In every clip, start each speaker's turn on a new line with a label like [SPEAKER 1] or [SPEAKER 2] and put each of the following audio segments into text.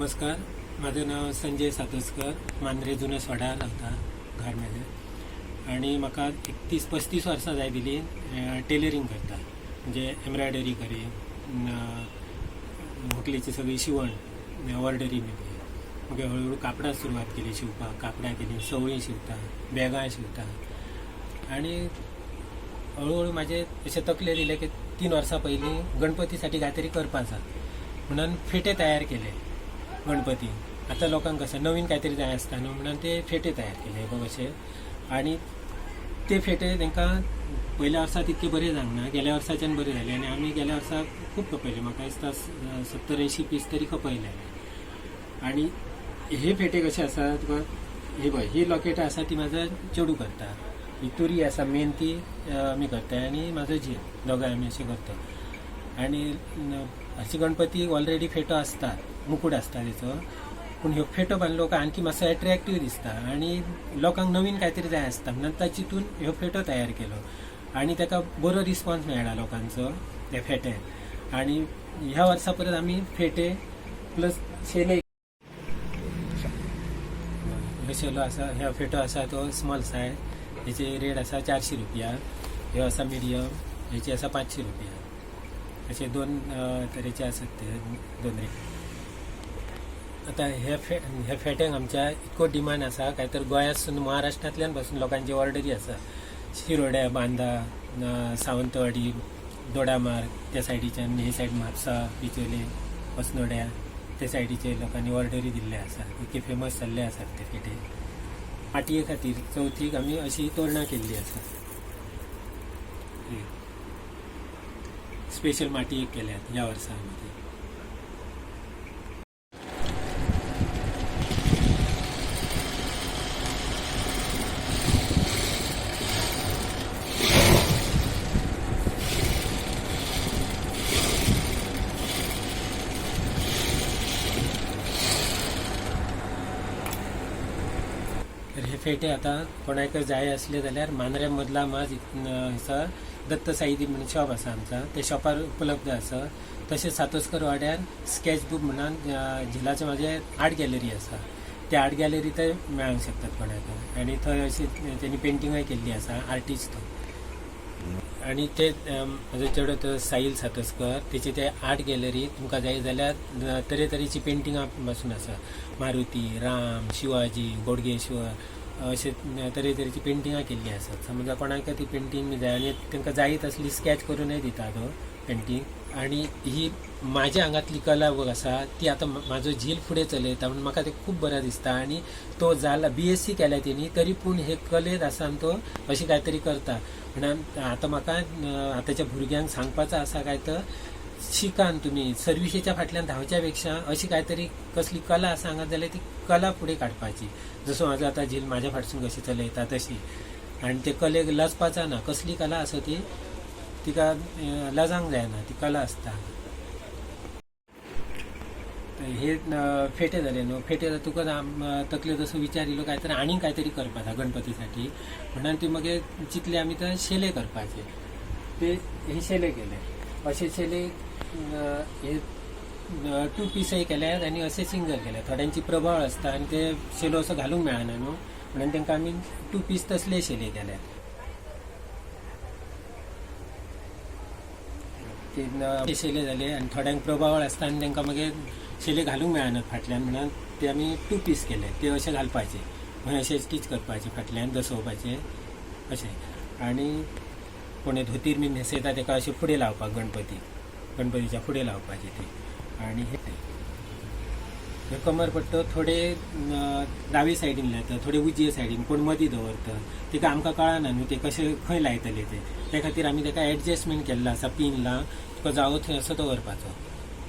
[SPEAKER 1] नमस्कार. माझं नाव संजय सातोसकर. मांद्रे जुनं सोडा रावता घरमध्ये आणि म्हाका एक तीस पस्तीस वर्सां जाय दिली टेलरिंग करता. म्हणजे एम्ब्रॉयडरी करी व्हंकलेची सगळी शिवण ऑर्डरी म्हणजे. बी मग हळूहळू कापडां सुरवात केली शिवपाक कापडां केली सवळी शिवता बॅगां शिवता. आणि हळूहळू माझे असे तकले दिले की तीन वर्सां पयलीं गणपतीसाठी काहीतरी करपाक जाय म्हणून फेटे तयार केले. गणपती. आता लोकांक कसं नवीन काहीतरी जाय आसता न्हू म्हणून ते फेटे तयार केले बघ असे आणि ते फेटे तांकां पयल्या वर्सा तितके बरे जावंक ना गेल्या वर्साच्यान बरे जाले आनी आमी गेल्या वर्सा खूब खपयले. म्हाका दिसता सत्तर ऐंशी पीस तरी खपयले. आणि हे फेटे कसे आसा तुका हे पळय ही लॉकेटां आसा ती म्हाजो चेडू करता. ही तुरी आसा मेन ती आमी करता आनी म्हाजो जी दोगांय आमी अशें करता आणि अशी गणपती ऑलरेडी फेटो आसता मुकुट आसता तेचो पूण ह्यो फेटो बांदलो काय आणखी मातसो अट्रॅक्टीव दिसता आणि लोकांक नवीन काहीतरी जाय आसता म्हणून तातून ह्यो फेटो तयार केलो. आणि ताका बरो रिस्पॉन्स मेळ्ळा लोकांचो त्या फेट्यान आणि ह्या वर्सा परत आमी फेटे प्लस शेले ह्यो शेलो आसा ह्यो फेटो आसा तो स्मॉल सायज हेची रेट आसा चारशी रुपया. ह्यो आसा मिडियम हेचे आसा पांचशी रुपया. असे दोन तरेचे आसात ते दोन रेट आता हे फे ह्या फेट्यांक आमच्या इतको डिमांड आसा काय तर गोंयासून महाराष्ट्रांतल्यानपासून लोकांची ऑर्डरी आसा. शिरोड्या बांदा सावंतवाडी दोडामार्ग त्या सायडीच्यान हे सायड म्हापसा बिचोले वसनोड्या त्या सायडीचे लोकांनी ऑर्डरी दिल्ले आसा. इतके फेमस जाल्ले आसात ते फेटे. पाटये खातीर चवथीक आमी अशी तोरणां केल्ली आसा. स्पेशल माटयेक केल्यात ह्या वर्सा तर फेटे आता कोणाक जाय असले जाल्यार मांद्र्या मदला माज आसा दत्त साहित्य म्हणून शॉप आसा आमचा. त्या शॉपार उपलब्ध आसा. तशेंच सातोस्कर वाड्यार स्केच बूक म्हणून झिलाचे माझे आर्ट गॅलरी आसा. त्या आर्ट गॅलरी थंय मेळूंक शकतात कोणाक आणि थंय अशी त्यांनी पेंटिंगूय केल्ली आसा आर्टिस्ट आनी आणि ते अं, म्हजो चेडो तो साहिल सातोस्कर तेची ते आर्ट गॅलरी तुमकां जाय जाल्यार तरेतरेची पेंटिंगां पासून आसा. मारुती राम शिवाजी बोडगेश्वर अशे तरेतरेची पेंटिंगां केल्ली आसात समजा कोणाक ती पेंटींग बी जाय आनी तांकां जाय तसली स्कॅच करूनय दिता तो पेंटींग आनी ही म्हाज्या हांगातली कला आसा ती आतां म्हाजो झील फुडें चलयता म्हणून म्हाका ते खूब बरें दिसता. आनी तो जाला बी एस सी केल्या तेणी तरी पूण हे कलेत आसा आनी तो कांय तरी करता म्हणून आतां म्हाका आतांच्या भुरग्यांक सांगपाचो आसा काय तर शिकान तुमी सर्विसेच्या फाटल्यान धांवच्या पेक्षा अशी काहीतरी कसली कला आसा हांगा जाल्यार ती कला फुडें काडपाची जसो म्हाजो आतां झील म्हाज्या फाटसून कशी चलयता तशी. आणि ते कलेक लजपाचा ना कसली कला आसा ती तिका लजांक जायना ती कला आसता. हे फेटे जाले न्हू. फेटे तुका तकले जसो विचार येयलो काय तर आनीक काहीतरी करपाचा गणपतीसाठी. म्हणून ती मग चितले आमी तर शेले करपाचे. ते हे शेले केले. असे शेले हे टू पीसय केल्यात आणि असे सिंगल केल्यात थोड्यांची प्रभाव असता आणि ते शेलो असो घालूंक मेळना न्हू म्हणून तांकां आमी टू पीस तसले शेले केल्यात ते शेले जाले आणि थोड्यांक प्रभाव आसता आनी तांकां मागीर शेले घालूंक मेळनात फाटल्यान. म्हणून ते आमी टू पीस केले ते अशे घालपाचे. म्हणून अशे स्टीच करपाचे फाटल्यान दसोवपाचे. अशें आणि कोणी धोतीर बी न्हेसयता ताका अशें फुडें लावपाक गणपती. गणपतीच्या फुडें लावपाचे ते. आणि हे हे कमरपट्ट थोडे दावे सायडीन लायतात थोडे उजये सायडीन कोण मदीं दवरतात तिका आमकां कळना न्हू ते कशे खंय लायतले ते. त्या खातीर आमी ताका एडजस्टमेंट केल्लो आसा पिन लावन तुका जावो थंय असो दवरपाचो.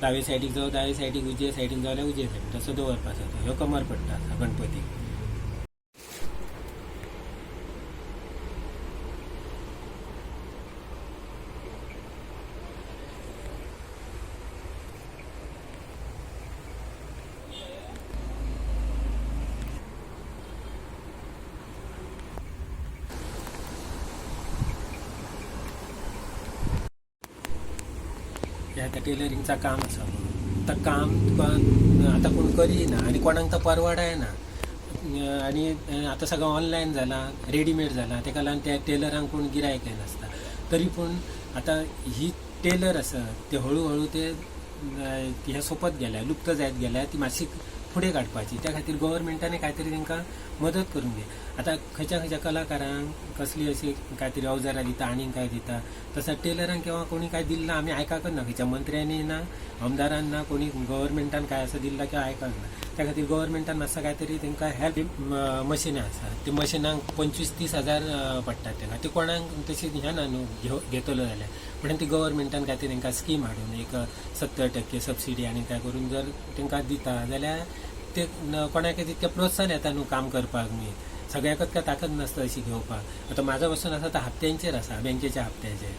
[SPEAKER 1] दावे सायडीक जावं दावे सायडीक उजये सायडीन जाल्यार उजये सायडीन तसो दवरपाचो तो ह्यो कमर आसा गणपतीक हे आता टेलरिंगचा काम आसा तर काम तुका आता कोण करीना आणि कोणाक तर परवडाय ना. आतां आणि ऑनलायन आता सगळं ऑनलाईन झाला रेडीमेड झाला तेका लागून त्या टेलरांक कोण गिरायक नासता. तरी पूण आता ही टेलर आसा ते हळूहळू ते अं, ह्या सोपत गेल्या लुप्त जायत गेल्या ती मातशी फुडें काडपाची त्या खातीर गव्हर्मेंटाने काहीतरी तांकां मदत करून घे आतां खंयच्या खंयच्या कलाकारांक कसली अशी तरी अवजारां दिता आनीक काय दिता? तसा टेलरांक किंवा कोणी काय दिल्लां आमी आयकाकच ना. खंयच्या मंत्र्यांनी ना आमदारान ना कोणी गव्हर्मेंटान काय असं दिल्लां किंवा आयकाक ना. त्या खातीर गव्हर्मेंटान मातसो तरी तांकां हेल्प मशिनां आसा ते मशिनांक पंचवीस तीस हजार पडटात तेन्ना ते कोणाक तशें हें ना न्हू घेव- घेतलो जाल्यार. म्हणून ती गव्हर्मेंटान काहीतरी तांकां स्कीम हाडून एक सत्तर टक्के सबसिडी आनी काय करून जर तांकां दिता जाल्यार ते कोणाकय कोणाक तितकें प्रोत्साहन येता न्हू काम करपाक न्ही सगळ्याकच काय ताकद नासता अशी घेवपाक. आता म्हाजो वचून आसा तो हप्त्यांचेर आसा बँकेच्या हप्त्याचेर.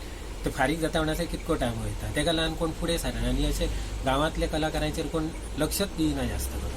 [SPEAKER 1] ते फारीक जाता म्हणून असं कितको टायम वयता? तेका लागून कोण फुडें सरना आनी अशें गांवांतल्या कलाकारांचेर कोण लक्षच दिना जास्त करून.